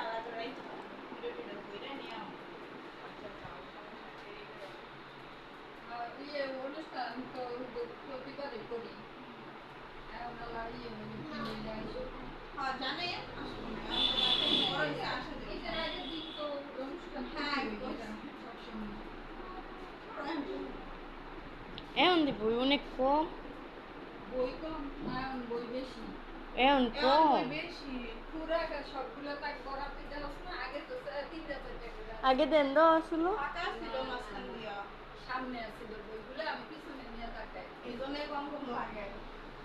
নিয়ে আমো না ভিডিও ভিডিও কইরা নিয়ে ইয়ে অনুষ্ঠান তো প্রতিবারই করি এখন আবার ইয়ে মানে কিনে নিয়ে আসি। হ্যাঁ জানে আসলে না বড় হইছে আসলে ঈদের আগের দিন তো অনুষ্ঠান হ্যাঁ, করি করছি। সবসময়। এখন দি বই অনেক কম বই কম বই বেশি এখন কম আগে দেন দিয়া সামনে আছিল বইগুলো আমি পিছনে নিয়ে তাকাই এই জন্য কম কম লাগে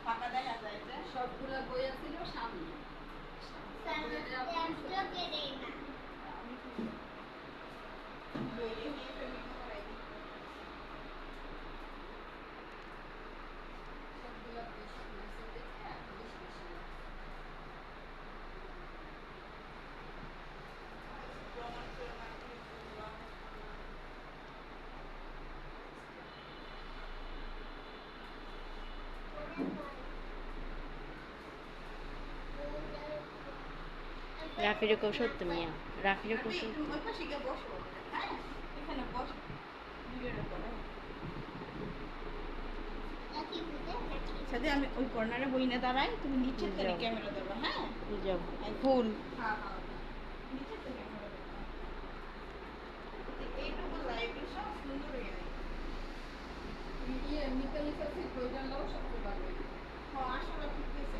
ফাঁকা দেখা যায় যে সবগুলো বই আছিল সামনে বই নিয়ে ফেমি করাই দিই সবগুলো বই সামনে আছে দেখে বেশি বেশি প্রমাণ করে না রাফির কেউ সত্য মিয়া রাফির কেউ তুমি সত্য ওই পাশে গিয়ে বসো হ্যাঁ এখানে বসো ভিডিওটা করো সাথে আমি ওই কর্নারে বই না দাঁড়াই তুমি নিচের থেকে। ক্যামেরা দেবো হ্যাঁ? ফুল। হ্যাঁ সব আসলে ঠিক আছে।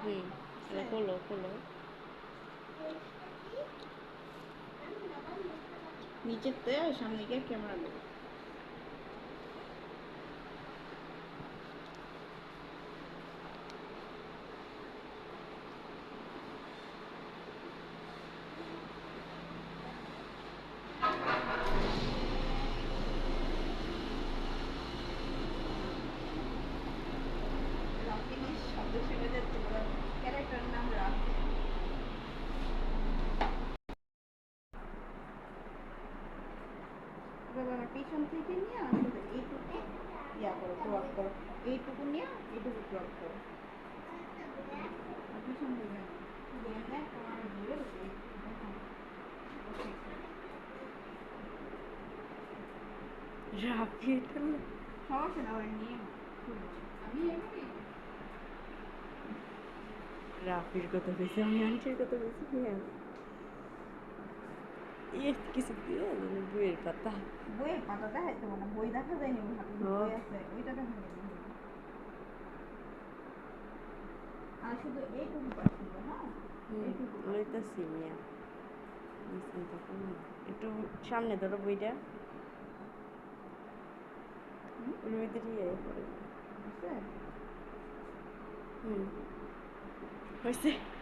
হুম খোলো খোলো নিচের তে সামনে গিয়ে ক্যামেরা দেবো। শব্দ শুনে যাচ্ছে। ক্যারেক্টার নাম রাফি এবার আমার পিছন থেকে নিয়ে আসলে এইটুকু ইয়া করো ড্রপ করো এইটুকু নিয়ে এইটুকু ড্রপ করো আর পিছন থেকে না। দিয়ে নেয়, তোমার ঘুরে বসে এইটুকু দেখো। Okay. রাফি এটা না। সমস্যা না ওর নিয়ে নাও। খুলে। আমি এমনি রাফির কথা বেশি আমি আন্টির কথা বেশি মিয়া ইয়ে কিছু দিয়ে দেন বইয়ের পাতা বইয়ের পাতা দেখাইতে না বই দেখা যায়নি। বই আছে ওইটা দেখা যায়নি আর শুধু এইটুকু। একটু সামনে ধরো বইটা হুম? ওর ভিতরে ইয়ে করে বুঝছে হুম হয়েছে